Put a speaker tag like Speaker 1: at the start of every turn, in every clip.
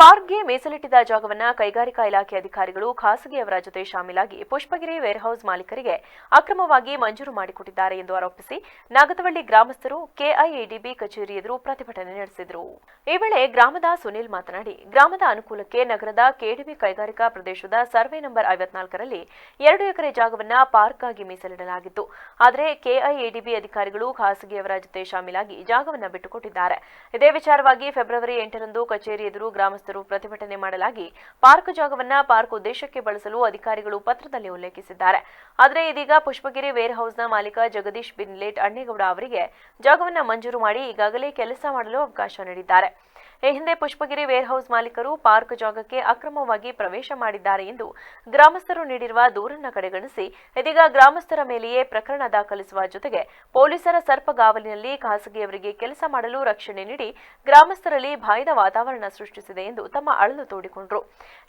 Speaker 1: ಪಾರ್ಕ್ಗೆ ಮೀಸಲಿಟ್ಟಿದ್ದ ಜಾಗವನ್ನ ಕೈಗಾರಿಕಾ ಇಲಾಖೆ ಅಧಿಕಾರಿಗಳು ಖಾಸಗಿಯವರ ಜೊತೆ ಶಾಮೀಲಾಗಿ ಪುಷ್ಪಗಿರಿ ವೇರ್ಹೌಸ್ ಮಾಲೀಕರಿಗೆ ಅಕ್ರಮವಾಗಿ ಮಂಜೂರು ಮಾಡಿಕೊಟ್ಟಿದ್ದಾರೆ ಎಂದು ಆರೋಪಿಸಿ ನಾಗತವಳ್ಳಿ ಗ್ರಾಮಸ್ಥರು ಕೆಐಎಡಿಬಿ ಕಚೇರಿ ಎದುರು ಪ್ರತಿಭಟನೆ ನಡೆಸಿದರು. ಈ ವೇಳೆ ಗ್ರಾಮದ ಸುನೀಲ್ ಮಾತನಾಡಿ, ಗ್ರಾಮದ ಅನುಕೂಲಕ್ಕೆ ನಗರದ ಕೆಡಿಬಿ ಕೈಗಾರಿಕಾ ಪ್ರದೇಶದ ಸರ್ವೆ ನಂಬರ್ ಐವತ್ನಾಲ್ಕರಲ್ಲಿ ಎರಡು ಎಕರೆ ಜಾಗವನ್ನ ಪಾರ್ಕ್ ಆಗಿ ಮೀಸಲಿಡಲಾಗಿತ್ತು. ಆದರೆ ಕೆಐಎಡಿಬಿ ಅಧಿಕಾರಿಗಳು ಖಾಸಗಿಯವರ ಜೊತೆ ಶಾಮೀಲಾಗಿ ಜಾಗವನ್ನ ಬಿಟ್ಟುಕೊಟ್ಟಿದ್ದಾರೆ. ಇದೇ ವಿಚಾರವಾಗಿ ಫೆಬ್ರವರಿ ಎಂಟರಂದು ಕಚೇರಿ ಎದುರು ಗ್ರಾಮಸ್ಥರು ಪ್ರತಿಭಟನೆ ಮಾಡಲಾಗಿ ಪಾರ್ಕ್ ಜಾಗವನ್ನ ಪಾರ್ಕ್ ಉದ್ದೇಶಕ್ಕೆ ಬಳಸಲು ಅಧಿಕಾರಿಗಳು ಪತ್ರದಲ್ಲಿ ಉಲ್ಲೇಖಿಸಿದ್ದಾರೆ. ಆದರೆ ಇದೀಗ ಪುಷ್ಪಗಿರಿ ವೇರ್ ಹೌಸ್ನ ಮಾಲೀಕ ಜಗದೀಶ್ ಬಿನ್ಲೇಟ್ ಅಣ್ಣೇಗೌಡ ಅವರಿಗೆ ಜಾಗವನ್ನ ಮಂಜೂರು ಮಾಡಿ ಈಗಾಗಲೇ ಕೆಲಸ ಮಾಡಲು ಅವಕಾಶ ನೀಡಿದ್ದಾರೆ. ಈ ಹಿಂದೆ ಪುಷ್ಪಗಿರಿ ವೇರ್ಹೌಸ್ ಮಾಲೀಕರು ಪಾರ್ಕ್ ಜಾಗಕ್ಕೆ ಅಕ್ರಮವಾಗಿ ಪ್ರವೇಶ ಮಾಡಿದ್ದಾರೆ ಎಂದು ಗ್ರಾಮಸ್ಥರು ನೀಡಿರುವ ದೂರನ್ನ ಕಡೆಗಣಿಸಿ, ಇದೀಗ ಗ್ರಾಮಸ್ಥರ ಮೇಲೆಯೇ ಪ್ರಕರಣ ದಾಖಲಿಸುವ ಜೊತೆಗೆ ಪೊಲೀಸರ ಸರ್ಪಗಾವಲಿನಲ್ಲಿ ಖಾಸಗಿಯವರಿಗೆ ಕೆಲಸ ಮಾಡಲು ರಕ್ಷಣೆ ನೀಡಿ ಗ್ರಾಮಸ್ಥರಲ್ಲಿ ಭಯದ ವಾತಾವರಣ ಸೃಷ್ಟಿಸಿದೆ ಎಂದು ತಮ್ಮ ಅಳಲು ತೋಡಿಕೊಂಡರು.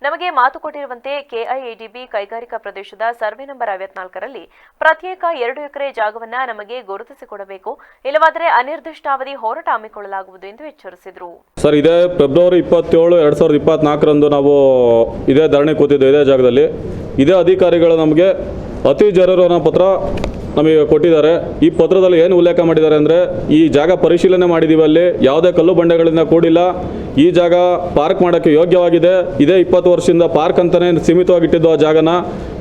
Speaker 1: ನಮಗೆ ಮಾತು ಕೊಟ್ಟಿರುವಂತೆ ಕೆಐಎಡಿಬಿ ಕೈಗಾರಿಕಾ ಪ್ರದೇಶದ ಸರ್ವೆ ನಂಬರ್ ಐವತ್ನಾಲ್ಕರಲ್ಲಿ ಪ್ರತ್ಯೇಕ ಎರಡು ಎಕರೆ ಜಾಗವನ್ನ ನಮಗೆ ಗುರುತಿಸಿಕೊಡಬೇಕು, ಇಲ್ಲವಾದರೆ ಅನಿರ್ದಿಷ್ಟಾವಧಿ ಹೋರಾಟ ಹಮ್ಮಿಕೊಳ್ಳಲಾಗುವುದು ಎಂದು ಎಚ್ಚರಿಸಿದರು.
Speaker 2: ಇದೇ. ಫೆಬ್ರವರಿ ಇಪ್ಪತ್ತೇಳು, ಎರಡು ಸಾವಿರದ ಇಪ್ಪತ್ನಾಲ್ಕರಂದು ನಾವು ಇದೇ ಧರಣಿ ಕೂತಿದ್ದು ಇದೇ ಜಾಗದಲ್ಲಿ. ಇದೇ ಅಧಿಕಾರಿಗಳು ನಮಗೆ ಅತಿ ಜರೂರು ಅನ್ನೋ ಪತ್ರ ನಮಗೆ ಕೊಟ್ಟಿದ್ದಾರೆ. ಈ ಪತ್ರದಲ್ಲಿ ಏನು ಉಲ್ಲೇಖ ಮಾಡಿದ್ದಾರೆ ಅಂದರೆ, ಈ ಜಾಗ ಪರಿಶೀಲನೆ ಮಾಡಿದ್ದೀವಿ ಅಲ್ಲಿ. ಯಾವುದೇ ಕಲ್ಲು ಬಂಡೆಗಳಿಂದ ಕೂಡಿಲ್ಲ. ಈ ಜಾಗ ಪಾರ್ಕ್ ಮಾಡೋಕ್ಕೆ ಯೋಗ್ಯವಾಗಿದೆ. ಇದೇ ಇಪ್ಪತ್ತು ವರ್ಷದಿಂದ ಪಾರ್ಕ್ ಅಂತಲೇ ಸೀಮಿತವಾಗಿಟ್ಟಿದ್ದು ಆ ಜಾಗನ.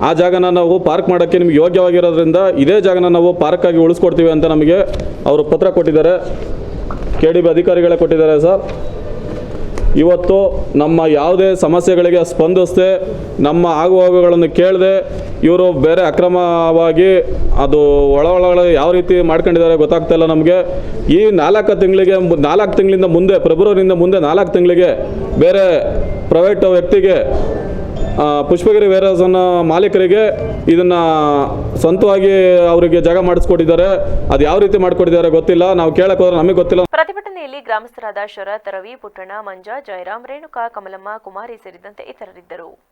Speaker 2: ಆ ಜಾಗನ ನಾವು ಪಾರ್ಕ್ ಮಾಡೋಕ್ಕೆ ನಿಮಗೆ ಯೋಗ್ಯವಾಗಿರೋದ್ರಿಂದ ಇದೇ ಜಾಗನ ನಾವು ಪಾರ್ಕಾಗಿ ಉಳಿಸ್ಕೊಡ್ತೀವಿ ಅಂತ ನಮಗೆ ಅವರು ಪತ್ರ ಕೊಟ್ಟಿದ್ದಾರೆ. ಕೆ ಡಿ ಬಿ ಅಧಿಕಾರಿಗಳೇ ಕೊಟ್ಟಿದ್ದಾರೆ ಸರ್. ಇವತ್ತು ನಮ್ಮ ಯಾವುದೇ ಸಮಸ್ಯೆಗಳಿಗೆ ಸ್ಪಂದಿಸದೆ, ನಮ್ಮ ಆಗುವಾಗುಗಳನ್ನು ಕೇಳದೆ, ಇವರು ಬೇರೆ ಅಕ್ರಮವಾಗಿ ಅದು ಒಳ ಒಳಗಡೆ ಯಾವ ರೀತಿ ಮಾಡ್ಕೊಂಡಿದ್ದಾರೆ ಗೊತ್ತಾಗ್ತಾ ಇಲ್ಲ ನಮಗೆ. ಈ ನಾಲ್ಕು ತಿಂಗಳಿಗೆ ನಾಲ್ಕು ತಿಂಗಳಿಂದ ಮುಂದೆ, ಫೆಬ್ರವರಿಯಿಂದ ಮುಂದೆ ನಾಲ್ಕು ತಿಂಗಳಿಗೆ ಬೇರೆ ಪ್ರೈವೇಟ್ ವ್ಯಕ್ತಿಗೆ ಪುಷ್ಪಗಿರಿ ವೇರಸನ್ನ ಮಾಲೀಕರಿಗೆ ಇದನ್ನು ಸ್ವಂತವಾಗಿ ಅವರಿಗೆ ಜಾಗ ಮಾಡಿಸ್ಕೊಟ್ಟಿದ್ದಾರೆ. ಅದು ಯಾವ ರೀತಿ ಮಾಡಿಕೊಟ್ಟಿದ್ದಾರೆ ಗೊತ್ತಿಲ್ಲ. ನಾವು ಕೇಳಕ್ಕೆ ಹೋದ್ರೆ ನಮಗೆ ಗೊತ್ತಿಲ್ಲ.
Speaker 1: ಪ್ರತಿಭಟನೆಯಲ್ಲಿ ಗ್ರಾಮಸ್ಥರಾದ ಶರತ್, ರವಿ ಪುಟ್ಟಣ ಮಂಜ ಜಯರಾಮ್ ರೇಣುಕಾ, ಕಮಲಮ್ಮ, ಕುಮಾರಿ ಸೇರಿದಂತೆ ಇತರರಿದ್ದರು.